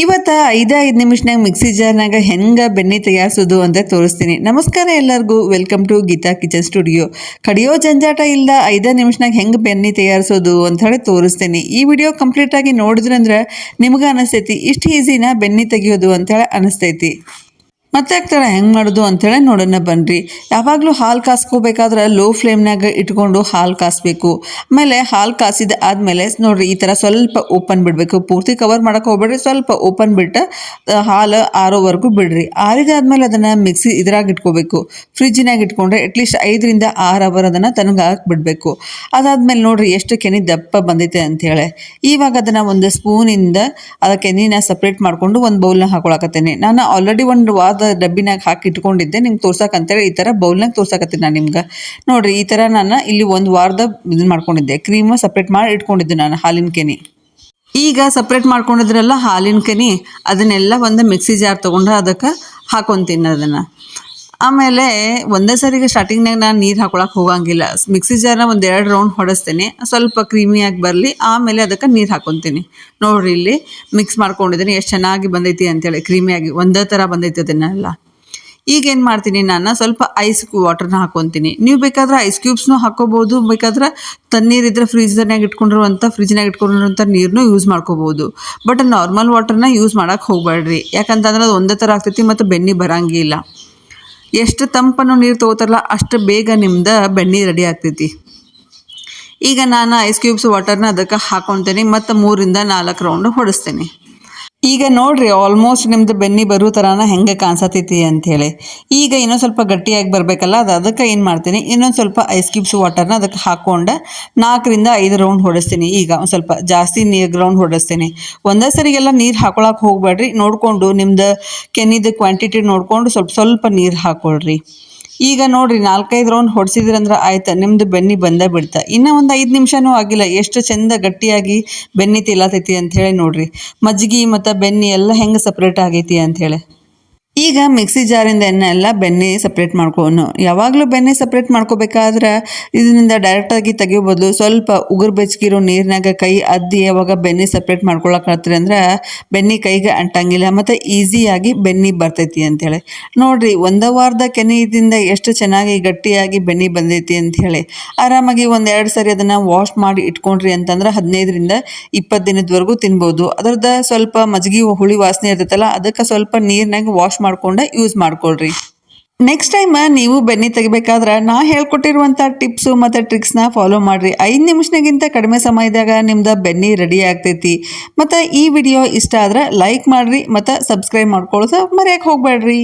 ಇವತ್ತು ಐದ ಐದು ನಿಮಿಷನಾಗ ಮಿಕ್ಸಿ ಜಾರ್ನಾಗ ಹೆಂಗೆ ಬೆಣ್ಣೆ ತಯಾರಿಸೋದು ಅಂತ ತೋರಿಸ್ತೀನಿ. ನಮಸ್ಕಾರ ಎಲ್ಲರಿಗೂ. Welcome to Geetha kitchen studio. ಕಡಿಯೋ ಜಂಜಾಟ ಇಲ್ಲ ಐದು ನಿಮಿಷನಾಗ ಹೆಂಗೆ ಬೆಣ್ಣೆ ತಯಾರಿಸೋದು ಅಂತ ಹೇಳಿ ತೋರಿಸ್ತೀನಿ. ಈ ವಿಡಿಯೋ ಕಂಪ್ಲೀಟಾಗಿ ನೋಡಿದ್ರಂದ್ರೆ ನಿಮ್ಗೆ ಅನಿಸ್ತೈತಿ. ಇಷ್ಟು ಈಸಿನ ಬೆಣ್ಣೆ ತೆಗಿಯೋದು ಅಂತೇಳಿ ಅನಿಸ್ತೈತಿ. ಮತ್ತೆ ಆಗ್ತಾರೆ, ಹೆಂಗೆ ಮಾಡೋದು ಅಂತೇಳಿ ನೋಡೋಣ ಬನ್ನಿರಿ ಯಾವಾಗಲೂ ಹಾಲು ಕಾಸ್ಕೋಬೇಕಾದ್ರೆ ಲೋ ಫ್ಲೇಮ್ನಾಗ ಇಟ್ಕೊಂಡು ಹಾಲು ಕಾಸಬೇಕು. ಆಮೇಲೆ ಹಾಲು ಕಾಸಿದ ಆದಮೇಲೆ ನೋಡ್ರಿ, ಈ ಥರ ಸ್ವಲ್ಪ ಓಪನ್ ಬಿಡಬೇಕು. ಪೂರ್ತಿ ಕವರ್ ಮಾಡೋಕೆ ಹೋಗ್ಬೇಡ್ರಿ, ಸ್ವಲ್ಪ ಓಪನ್ ಬಿಟ್ಟು ಹಾಲು ಆರೋವರೆಗೂ ಬಿಡ್ರಿ. ಆರಿದಾದ್ಮೇಲೆ ಅದನ್ನು ಮಿಕ್ಸಿ ಇದ್ರಾಗ ಇಟ್ಕೋಬೇಕು. ಫ್ರಿಜ್ಜಿನಾಗ ಇಟ್ಕೊಂಡ್ರೆ ಅಟ್ಲೀಸ್ಟ್ ಐದರಿಂದ ಆರು ಅವರ್ ಅದನ್ನು ತನಗೆ ಬಿಡಬೇಕು. ಅದಾದ್ಮೇಲೆ ನೋಡಿರಿ, ಎಷ್ಟು ಕೆನೆ ದಪ್ಪ ಬಂದೈತೆ ಅಂಥೇಳಿ ಇವಾಗ ಅದನ್ನು ಒಂದು ಸ್ಪೂನಿಂದ ಅದ ಕೆನಿನ ಸಪ್ರೇಟ್ ಮಾಡಿಕೊಂಡು ಒಂದು ಬೌಲ್ನ ಹಾಕೊಳಕತ್ತೇನೆ. ನಾನು ಆಲ್ರೆಡಿ ಒಂದು ವಾರದ ಡಬ್ಬಿನಾಗ ಹಾಕಿ ಇಟ್ಕೊಂಡಿದ್ದೆ. ನಿಮ್ಗೆ ತೋರ್ಸಕ್ಕಂತೇಳಿ ಈ ಥರ ಬೌಲ್ನಾಗ ತೋರ್ಸಕತ್ತೀನಿ ನಾನು ನಿಮ್ಗೆ. ನೋಡ್ರಿ, ಈ ಥರ ನಾನು ಇಲ್ಲಿ ಒಂದು ವಾರದ ಇದನ್ನ ಮಾಡ್ಕೊಂಡಿದ್ದೆ. ಕ್ರೀಮ್ ಸಪ್ರೇಟ್ ಮಾಡಿ ಇಟ್ಕೊಂಡಿದ್ದೆ ನಾನು ಹಾಲಿನ ಕೆನಿ. ಈಗ ಸಪ್ರೇಟ್ ಮಾಡ್ಕೊಂಡಿದ್ರಲ್ಲ ಹಾಲಿನ ಕೆನಿ, ಅದನ್ನೆಲ್ಲ ಒಂದು ಮಿಕ್ಸಿ ಜಾರ್ ತೊಗೊಂಡು ಅದಕ್ಕೆ ಹಾಕೊತೀನಿ ಅದನ್ನು. ಆಮೇಲೆ ಒಂದೇ ಸರಿಗೆ ಸ್ಟಾರ್ಟಿಂಗ್ನಾಗ ನಾನು ನೀರು ಹಾಕೊಳಕ್ಕೆ ಹೋಗಂಗಿಲ್ಲ. ಮಿಕ್ಸಿ ಜಾರ್ನ ಒಂದು ಎರಡು ರೌಂಡ್ ಹೊಡೆಸ್ತೀನಿ. ಸ್ವಲ್ಪ ಕ್ರೀಮಿಯಾಗಿ ಬರಲಿ, ಆಮೇಲೆ ಅದಕ್ಕೆ ನೀರು ಹಾಕೊತೀನಿ. ನೋಡ್ರಿ ಇಲ್ಲಿ ಮಿಕ್ಸ್ ಮಾಡ್ಕೊಂಡಿದ್ದೀನಿ, ಎಷ್ಟು ಚೆನ್ನಾಗಿ ಬಂದೈತಿ ಅಂತೇಳಿ ಕ್ರೀಮಿಯಾಗಿ ಒಂದೇ ಥರ ಬಂದೈತಿ ಅದನ್ನೆಲ್ಲ. ಈಗ ಏನು ಮಾಡ್ತೀನಿ ನಾನು, ಸ್ವಲ್ಪ ಐಸ್ ವಾಟರ್ನ ಹಾಕೊತೀನಿ. ನೀವು ಬೇಕಾದ್ರೆ ಐಸ್ ಕ್ಯೂಬ್ಸ್ನು ಹಾಕೋಬೋದು, ಬೇಕಾದ್ರೆ ತಣ್ಣೀರಿದ್ರೆ ಫ್ರೀಜರ್ನಾಗ ಇಟ್ಕೊಂಡಿರುವಂಥ ಫ್ರಿಜ್ನಾಗ ಇಟ್ಕೊಂಡಿರುವಂಥ ನೀರನ್ನು ಯೂಸ್ ಮಾಡ್ಕೋಬೋದು. ಬಟ್ ನಾರ್ಮಲ್ ವಾಟರ್ನ ಯೂಸ್ ಮಾಡೋಕ್ಕೆ ಹೋಗಬೇಡ್ರಿ ಯಾಕಂತಂದ್ರೆ ಅದು ಒಂದೇ ಥರ ಆಗ್ತೈತಿ, ಮತ್ತು ಬೆನ್ನಿ ಬರಂಗಿಲ್ಲ. ಎಷ್ಟು ತಂಪನ್ನು ನೀರು ತೊಗೋತಾರಲ್ಲ ಅಷ್ಟು ಬೇಗ ನಿಮ್ದು ಬೆಣ್ಣೆ ರೆಡಿ ಆಗ್ತೈತಿ. ಈಗ ನಾನು ಐಸ್ ಕ್ಯೂಬ್ಸ್ ವಾಟರ್ನ ಅದಕ್ಕೆ ಹಾಕೊತೇನೆ, ಮತ್ತು ಮೂರಿಂದ ನಾಲ್ಕು ರೌಂಡ್ ಹೊಡಿಸ್ತೀನಿ. ಈಗ ನೋಡ್ರಿ ಆಲ್ಮೋಸ್ಟ್ ನಿಮ್ದು ಬೆನ್ನಿ ಬರೋ ಥರನ ಹೆಂಗೆ ಕಾಣಿಸತೈತಿ ಅಂಥೇಳಿ ಈಗ ಇನ್ನೊಂದು ಸ್ವಲ್ಪ ಗಟ್ಟಿಯಾಗಿ ಬರಬೇಕಲ್ಲ, ಅದು ಅದಕ್ಕೆ ಏನು ಮಾಡ್ತೀನಿ, ಇನ್ನೊಂದು ಸ್ವಲ್ಪ ಐಸ್ ಕ್ಯೂಬ್ಸ್ ವಾಟರ್ನ ಅದಕ್ಕೆ ಹಾಕ್ಕೊಂಡು ನಾಲ್ಕರಿಂದ ಐದು ರೌಂಡ್ ಹೊಡಿಸ್ತೀನಿ. ಈಗ ಒಂದು ಸ್ವಲ್ಪ ಜಾಸ್ತಿ ನೀರು ರೌಂಡ್ ಹೊಡಿಸ್ತೀನಿ. ಒಂದೇ ಸರಿಗೆಲ್ಲ ನೀರು ಹಾಕೊಳಕ್ಕೆ ಹೋಗಬೇಡ್ರಿ, ನೋಡಿಕೊಂಡು ನಿಮ್ದು ಕೆನ್ನಿದ ಕ್ವಾಂಟಿಟಿ ನೋಡಿಕೊಂಡು ಸ್ವಲ್ಪ ಸ್ವಲ್ಪ ನೀರು ಹಾಕ್ಕೊಳ್ರಿ ಈಗ ನೋಡ್ರಿ, ನಾಲ್ಕೈದು ರೌಂಡ್ ಹೊಡ್ಸಿದ್ರಂದ್ರೆ ಆಯ್ತು, ನಿಮ್ದು ಬೆನ್ನಿ ಬಂದೇ ಬಿಡ್ತಾ. ಇನ್ನೂ ಒಂದು ಐದು ನಿಮಿಷನೂ ಆಗಿಲ್ಲ, ಎಷ್ಟು ಚೆಂದ ಗಟ್ಟಿಯಾಗಿ ಬೆನ್ನಿ ತಿಲ್ಲತೈತಿ ಅಂಥೇಳಿ ನೋಡ್ರಿ. ಮಜ್ಜಿಗೆ ಮತ್ತು ಬೆನ್ನಿ ಎಲ್ಲ ಹೆಂಗೆ ಸಪ್ರೇಟ್ ಆಗೈತಿ ಅಂಥೇಳಿ ಈಗ ಮಿಕ್ಸಿ ಜಾರಿಂದ ಎಣ್ಣೆ ಎಲ್ಲ ಬೆಣ್ಣೆ ಸಪ್ರೇಟ್ ಮಾಡ್ಕೊಂಡು ಯಾವಾಗಲೂ ಬೆಣ್ಣೆ ಸಪ್ರೇಟ್ ಮಾಡ್ಕೋಬೇಕಾದ್ರೆ ಇದರಿಂದ ಡೈರೆಕ್ಟಾಗಿ ತೆಗಿಯೋ ಬದಲು ಸ್ವಲ್ಪ ಉಗುರು ಬೆಚ್ಚಗಿರೋ ನೀರಿನಾಗ ಕೈ ಅದ್ದಿ ಯಾವಾಗ ಬೆಣ್ಣೆ ಸಪ್ರೇಟ್ ಮಾಡ್ಕೊಳಕತ್ರಿ ಅಂದ್ರೆ ಬೆಣ್ಣೆ ಕೈಗೆ ಅಂಟಂಗಿಲ್ಲ ಮತ್ತು ಈಸಿಯಾಗಿ ಬೆಣ್ಣೆ ಬರ್ತೈತಿ ಅಂಥೇಳಿ ನೋಡ್ರಿ ಒಂದು ವಾರದ ಕೆನೆಯಿಂದ ಎಷ್ಟು ಚೆನ್ನಾಗಿ ಗಟ್ಟಿಯಾಗಿ ಬೆಣ್ಣೆ ಬಂದೈತಿ ಅಂಥೇಳಿ ಆರಾಮಾಗಿ ಒಂದೆರಡು ಸರಿ ಅದನ್ನು ವಾಶ್ ಮಾಡಿ ಇಟ್ಕೊಂಡ್ರಿ ಅಂತಂದ್ರೆ ಹದಿನೈದರಿಂದ ಇಪ್ಪತ್ತು ದಿನದವರೆಗೂ ತಿನ್ಬೋದು. ಅದರದ್ದು ಸ್ವಲ್ಪ ಮಜ್ಜಿಗೆ ಹುಳಿ ವಾಸನೆ ಇರ್ತೈತಲ್ಲ, ಅದಕ್ಕೆ ಸ್ವಲ್ಪ ನೀರಿನಾಗ ವಾಶ್ ಮಾಡ್ಕೊಂಡು ಯೂಸ್ ಮಾಡ್ಕೊಳ್ರಿ. ನೆಕ್ಸ್ಟ್ ಟೈಮ್ ನೀವು ಬೆನ್ನಿ ತೆಗಿಬೇಕಾದ್ರೆ ನಾ ಹೇಳ್ಕೊಟ್ಟಿರುವಂಥ ಟಿಪ್ಸು ಮತ್ತು ಟ್ರಿಕ್ಸ್ನ ಫಾಲೋ ಮಾಡಿರಿ. ಐದು ನಿಮಿಷನಾಗಿಂತ ಕಡಿಮೆ ಸಮಯದಾಗ ನಿಮ್ದು ಬೆನ್ನಿ ರೆಡಿ ಆಗ್ತೈತಿ. ಮತ್ತು ಈ ವಿಡಿಯೋ ಇಷ್ಟ ಆದ್ರೆ ಲೈಕ್ ಮಾಡಿರಿ, ಮತ್ತು ಸಬ್ಸ್ಕ್ರೈಬ್ ಮಾಡ್ಕೊಳ್ಳೋದು ಮರೆಯಕ್ಕೆ ಹೋಗಬೇಡ್ರಿ.